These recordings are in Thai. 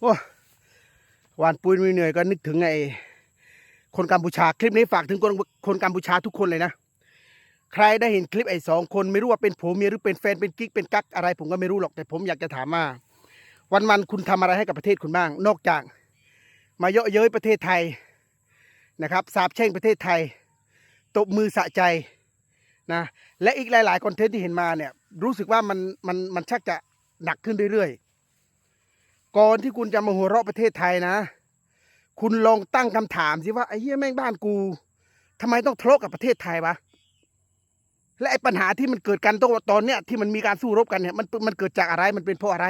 โอ้หวานปุยมีเหนื่อยก็นึกถึงไอ้คนกัมพูชาคลิปนี้ฝากถึงคนคนกัมพูชาทุกคนเลยนะ ใครได้เห็นคลิปไอ้สองคนไม่รู้ว่าเป็นผัวเมียหรือเป็นแฟนเป็นกิ๊กเป็นกักอะไร ผมก็ไม่รู้หรอกแต่ผมอยากจะถามว่าวันวันๆคุณทำอะไรให้กับประเทศคุณบ้าง นอกจาก มาเยาะเย้ยประเทศไทยนะครับสาบแช่งประเทศไทยตบมือสะใจนะและอีกหลาย ๆ คอนเทนต์ที่เห็นมาเนี่ยรู้สึกว่ามันมันมันชักจะหนักขึ้นเรื่อยๆ ก่อนที่คุณจะมาหัวเราะประเทศไทยนะ คุณลองตั้งคำถามสิว่าไอ้เหี้ยแม่งบ้านกูทำไมต้องทะเลาะกับประเทศไทยวะและไอ้ปัญหาที่มันเกิดกันตอนตอนเนี้ยที่มันมีการสู้รบกันเนี่ยมันมันเกิดจากอะไรมันเป็นเพราะอะไร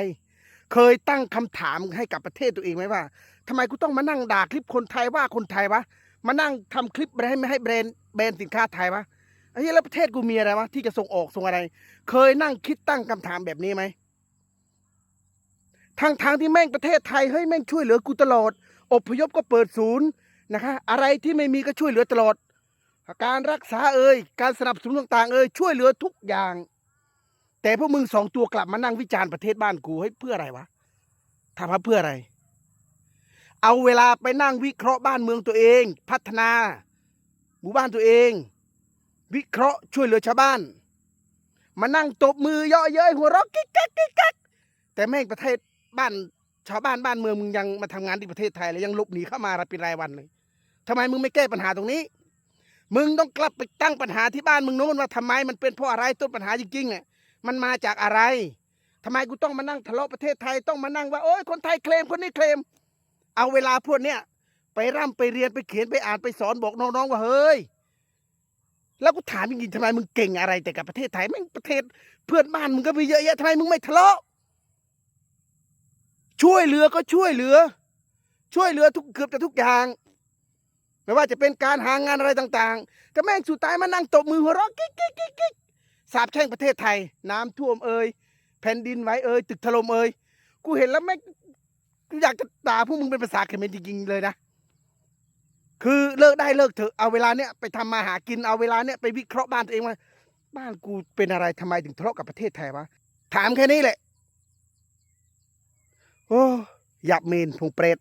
เคยตั้งคำถามให้กับประเทศตัวเองไหมว่าทำไมกูต้องมานั่งด่าคลิปคนไทยว่าคนไทยวะมานั่งทำคลิปให้ไม่ให้แบรนด์แบรนด์สินค้าไทยวะไอ้เหี้ยแล้วประเทศกูมีอะไรวะที่จะส่งออกส่งอะไร เคยนั่งคิดตั้งคำถามแบบนี้ไหม ทางทางที่แม่งประเทศไทยเฮ้ยแม่งช่วยเหลือกูตลอดอพยพก็เปิดศูนย์นะคะ อะไรที่ไม่มีก็ช่วยเหลือตลอด การรักษาเอ่ยการสนับสนุนต่าง ๆ เอ่ยช่วยเหลือทุกอย่าง แต่พวกมึงสองตัวกลับมานั่งวิจารณ์ประเทศบ้านกูเฮ้ยเพื่ออะไรวะถามาเพื่ออะไร เอาเวลาไปนั่งวิเคราะห์บ้านเมืองตัวเอง พัฒนา หมู่บ้านตัวเอง วิเคราะห์ช่วยเหลือชาวบ้าน มานั่งตบมือเยาะเย้ยหัวเราะกิ๊กกักกิ๊กกักแต่แม่งประเทศ บ้านชาวบ้านบ้านเมืองมึงยังมาทำงานที่ประเทศไทยแล้วยังหลบหนีเข้ามาเป็นรายวันเลยทำไมมึงไม่แก้ปัญหาตรงนี้ มึงต้องกลับไปตั้งปัญหาที่บ้านมึงโน้นว่าทำไมมันเป็นเพราะอะไรต้นปัญหาจริงๆเนี่ยมันมาจากอะไรทำไมกูต้องมานั่งทะเลาะประเทศไทยต้องมานั่งว่าโอ้ยคนไทยเคลมคนนี้เคลม เอาเวลาพวกเนี้ยไปร่ำไปเรียนไปเขียนไปอ่านไปสอนบอกน้องๆว่าเฮ้ยแล้วกูถามจริงๆทำไมมึงเก่งอะไรแต่กับประเทศไทยแม่งประเทศเพื่อนบ้านมึงก็มีเยอะแยะทำไมมึงไม่ทะเลาะ ช่วยเหลือก็ช่วยเหลือ ช่วยเหลือทุกเกือบจะทุกอย่าง ไม่ว่าจะเป็นการหางานอะไรต่างๆแต่แม่งสุดท้ายมานั่งตบมือหัวเราะกิ๊กกิ๊กกิ๊กกิ๊กสาบแช่งประเทศไทย น้ำท่วมเอ่ยแผ่นดินไหวเอ่ยตึกถล่มเอ่ยกูเห็นแล้วแม่งกูอยากจะด่าพวกมึงเป็นภาษาเขมรจริงๆเลยนะคือเลิกได้เลิกเถอะเอาเวลาเนี้ยไปทำมาหากินเอาเวลาเนี้ยไปวิเคราะห์บ้านตัวเองว่าบ้านกูเป็นอะไรทำไมถึงทะเลาะกับประเทศไทยวะถามแค่นี้แหละ โอ้ยับเมนพงเปรต